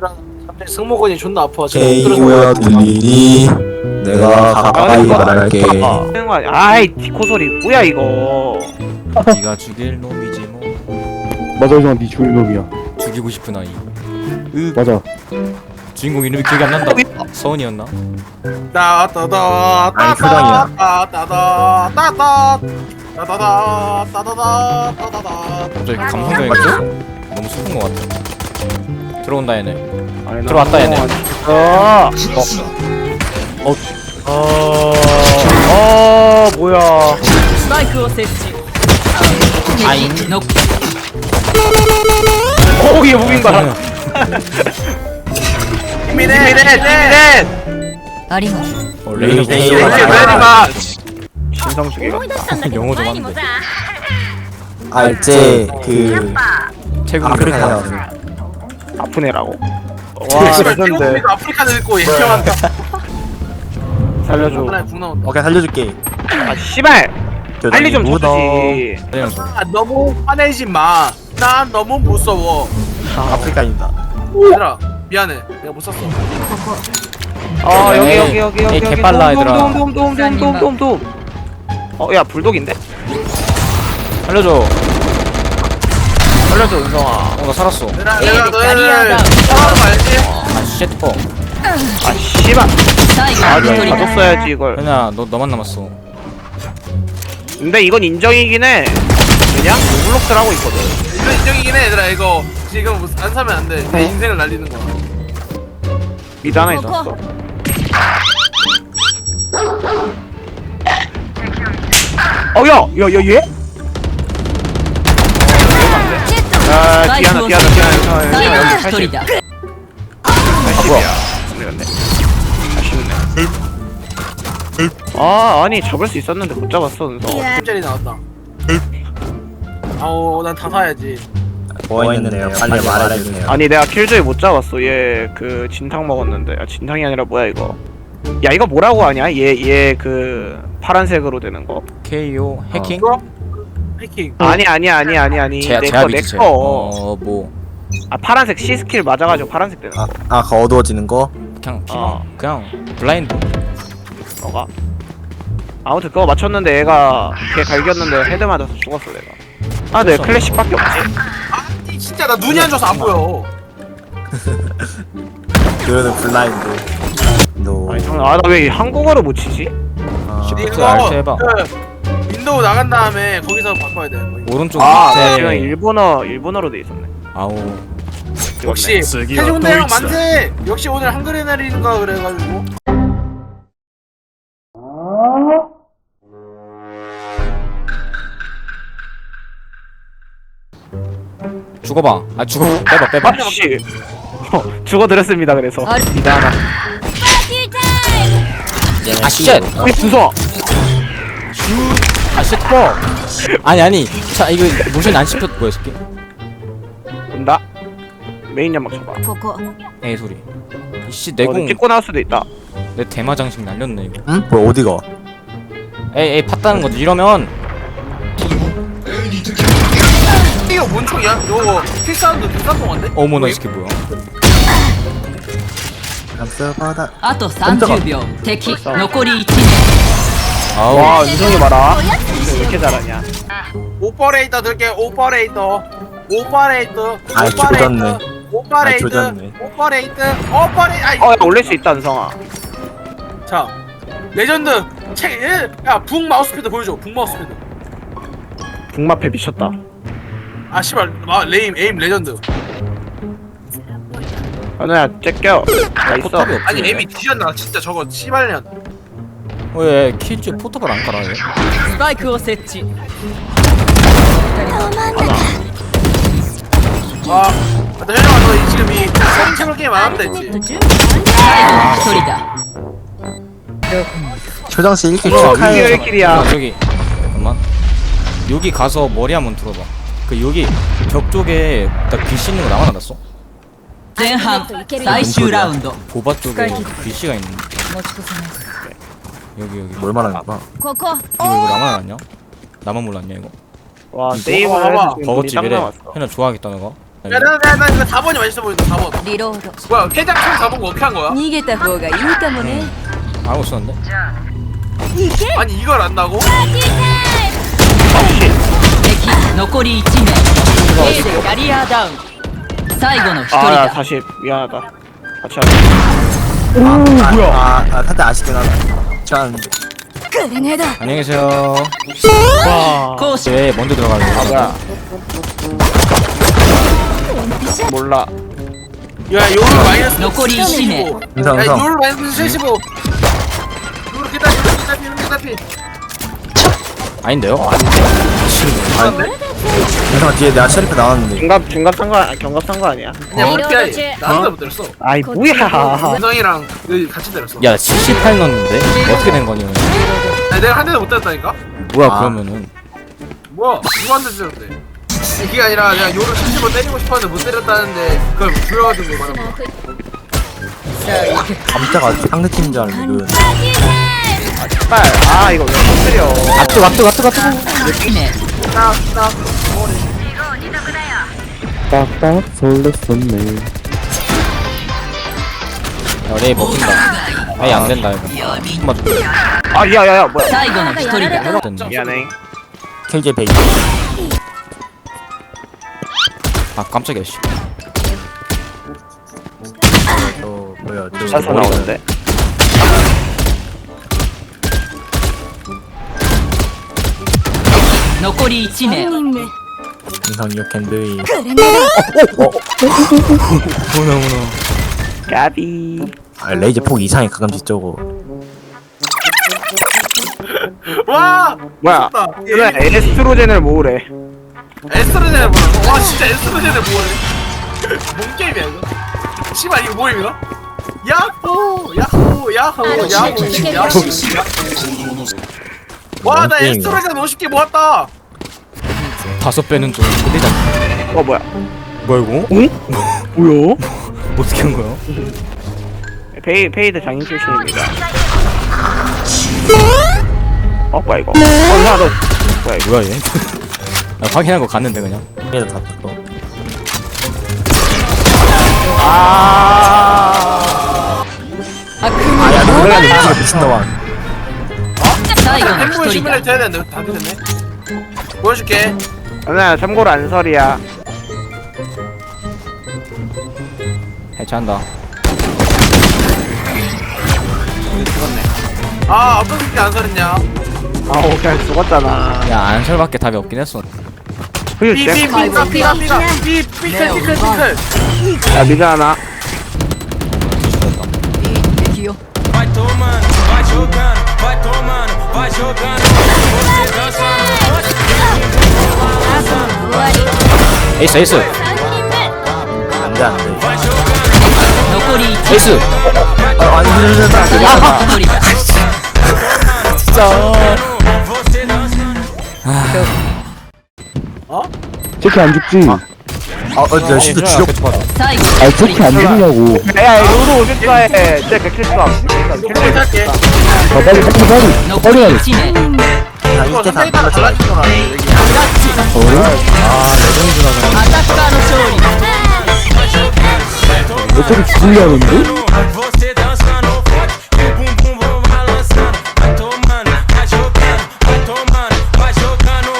갑자기 승모근이 존나 아파. 지금 에이 엎드려서 뭐야 들리니 내가 가까이 말할게? 아이 디코 소리 뭐야 이거 네가 죽일 놈이지 뭐 맞아 이거 네 죽일 놈이야 죽이고 싶은 아이 으 맞아 주인공 이름이 기억이 안 난다 서은이었나? 따따다 아니, 표정이야. 따따다 따따 따따다 따따다 따따다 갑자기 감성적이었어? 너무 슬픈 것 같아 들어온다 얘네 아니, 나 들어왔다, 얘네. 어. 어. 어. 어 뭐야 スパイクを設置아잉ノック 어 이게 무빙 봐라 미네 미네 미네 あります 어, 레이더 레이더 레이더 레이더 레이마 신성수기가 영어 좀 한데 알제 그 태국 아프리카 그렇게 나왔어 아픈 애라고 와 레전드 아프리카 늙고 얘기한다. 살려줘 하나에 궁 나온다. 오케이 살려줄게 아 씨발 빨리 좀 쳐주지 아, 너무 화내지 마. 난 너무 무서워. 아프리카입니다 얘들아 미안해. 내가 못 샀어. 어 여기 에이, 여기 여기 여기 에이, 여기 개빨라, 얘들아. 돔돔돔돔돔돔돔 어야 불독인데? 살려줘 살려줘 은성아. 어나 살았어. 누나 내가 너를 사랑하는 거 알지? 아 쉣퍼. 아 씨발. 아니 가졌어야지 이걸. 현아 너 너만 남았어. 근데 이건 인정이긴 해. 그냥 블록들 하고 있거든. 이거 인정이긴 해 얘들아. 이거 지금 무슨- 안 사면 안돼. 내 인생을 날리는 거야. 미드 하나 있었어. 어야 야야 얘? 뛰어나, 뛰어나, 뛰어나. 안되겠네. 아쉽네. 아 아니 잡을 수 있었는데 못 잡았어 은서. 예. 10짜리 나왔다. 아우 난다 사야지. 뭐가 있는데요? 빨리 말해주세요. 아니 내가 킬조이 못 잡았어. 얘 그 진탕 먹었는데. 아 진탕이 아니라 뭐야 이거? 야 이거 뭐라고 하냐? 얘 얘 그 파란색으로 되는 거. KO 해킹? 어. 해킹. 아니 아니 아니 아니 아니. 제, 내거 제압이지 제 내거 어뭐. 아 파란색 C 스킬 맞아가지고 파란색 되는 거 아, 아 그 어두워지는 거? 그냥 피 어. 그냥 블라인드. 너가? 아무튼 그거 맞췄는데 얘가 걔 갈겼는데 헤드 맞아서 죽었어 내가. 아 내 클래식밖에 없지. 아니 진짜 나 눈이 안 좋아서 안 보여. 그러는 블라인드. 너 아니 아나 왜 한국어를 못 치지? 아, 이거 알트 해봐. 그 윈도우 나간 다음에 거기서 바꿔야 돼. 뭐. 오른쪽 아 밑에 지금 일본어 일본어로 돼 있었네. 아우 역시 해군대 형 만세. 역시 오늘 한글의 날인가 그래가지고. 죽어봐. 아 죽어. 빼봐 빼봐. 아씨 어, 죽어드렸습니다 그래서. 아, 미드 하나 아쉣 우리 분서 아 쉣퍼 아니 아니 자 이거 모션 안 씹혔 뭐야 새끼 온다 메인 연막 쳐봐 ここ 에이 소리 이씨 어, 내공 찍고 나올 수도 있다 내 대마 장식 날렸네 이거 응? 뭐 어디가? 에이 에이 팠다는 거지 이러면 이거 뭔 총이야? 이거 필사운드 비싼 동안데? 어머나 이 새끼 뭐야 감사바다 あと30秒敵残り1名 아우. 와 은성이 봐라. 왜 이렇게 잘하냐? 오퍼레이터 들게 오퍼레이터 오퍼레이터 아이, 조졌네. 오퍼레이터 조졌네. 오퍼레이터 오퍼레이터 아이. 어야 올릴 수 있다 은성아. 자 레전드 책야북 마우스패드 보여줘 북 마우스패드. 북마패 미쳤다. 아 씨발 아 레임 에임 레전드. 현우야 째껴. 나 있어 포탑이 없지. 아니 왜? 에임이 뒤졌나? 진짜 저거 씨발년 왜 킬즈 포탑을 안 깔아 얘? スパイクを設置 아 나 현영아 너 이- 지금 이 서린 채널 게임 안 한다 했지 最後の一人だ 초장씨 1킬 어, 축하해 이게 1킬이야 야 저기 잠깐만 여기 가서 머리 한번 들어봐 그 여기 벽 쪽에 딱 글씨 있는 거 나만 알았어? 前半最終ラウンド 보바 쪽에 글씨가 있는데 여기 여기 뭘 말하는 거야? ここ 이거 이거 나만 알았냐? 나만 몰랐냐 이거? 와 봐봐, 세이브를 봐봐. 해서 지금 돈이 버거지 딱 그래 나왔어 현아 좋아하겠다 너가 야, 나, 나, 나 이거 4번이 맛있어 보인다, 4번. リロード 뭐야, 회장총 4번 거 어떻게 한 거야? 逃げた方がいいかもね 알고 있었는데? 아니, 이걸 안다고? 敵残り1名 A でキャリアダウン最後の1人 아, 나 だ 다시 미안하다. 같이 하자. 아, 뭐야? 아, 아, 살짝 아쉽긴 하다. 짠. 그레네다. 안녕히 계세요. 와. 코스. 네, 먼저 들어가요. 아, 뭐야. 몰라. 야, 요로 마이너스 너꼬리 75. 인상, 야, 인상. 요로 마이너스 75. 요로 기다리, 기다리, 기다리. 아닌데요? 아닌데. 아닌데? 인성 뒤에 내가 셰리프 나왔는데. 중갑 중갑 산거 아, 경갑 산거 아니야? 그냥 어? 피해. 나한테 못 때렸어. 아이 뭐야. 인성이랑 여기 같이 때렸어. 야, 78 넣었는데? 어떻게 된 거니? 아니, 내가 한 대도 못 때렸다니까? 뭐야, 아. 그러면은. 뭐야, 누구한테 때렸대? 그게 아니라 내가 요로 75 때리고 싶었는데 못 때렸다는데 그걸 줄여가지고 말한 거야. 깜짝아, 상대팀인 줄 알고. 빨. 아 이거 왜못 때려. 아뜨, 아뜨, 아뜨, 아뜨. 1名 딱, 딱. 딱딱 설렜었네. 야, 레이 먹힌다. 아예 안 된다, 이거. 한번 더. 아 야야야 뭐야. 最後の1人だ 됐네. 미안해. KJ 베이. 아, 깜짝이야, 씨. 저, 뭐야, 저. 사서 나오는데. 残り1名 인성 you can do it. グレネード 문어, 문어. 까비. 아, 레이저 폭 이상해, 가끔씩 저거. 와! 뭐야. 미쳤다. 그래 에스트로젠을 모으래. 에스트로젠을 뭐라고? 와, 진짜 에스트로젠을 뭐래? 뭔 게임이야, 이거? 씨발, 이거 뭐임, 이거? 야호! 야호! 야호! 야호! 야호! 와, 나 게임이야? 에스트로젠 50개 모았다! 다섯 배는 좀 힘들잖아. 어 뭐야. 뭐야, 이거? 응? 뭐야? 어떻게 한 거야? 페이 페이드 장인 출신입니다. 어 뭐야 이거? 어 뭐야 너 뭐야 이거? 뭐야, 얘? 나 확인한 거 갔는데, 그냥. 얘도 다 떴어. 아. 아, 야, 너 그래야 돼, 미친놈아. 아니야 이건 햄버거 스토리다 시뮬레이터 해야 되는데 다 됐네 보여줄게 누나 참고로 안설이야 해체한다 아 어떤 새끼 안 살았냐 아 오케이 죽었잖아 야 안설밖에 답이 없긴 했어 그게 삐삐삐삐삐삐삐삐삐삐삐삐삐삐 야 미자 하나 Vai jogando, você dança no rosto. 에이스 에이스 안돼 에이스 진짜 어? 새끼 안 죽지? 아, 아, 나 진짜 죽여. 아, 저렇게 안 죽냐고. 야, 로로 오젠트라에 쟤 백킬수다. 킬킬 할게. 아, 빨리, 빨리, 빨리. 빨리 가야 야, 이때 다 어? 아, 레전드라 그래. 어차피 죽으려는데?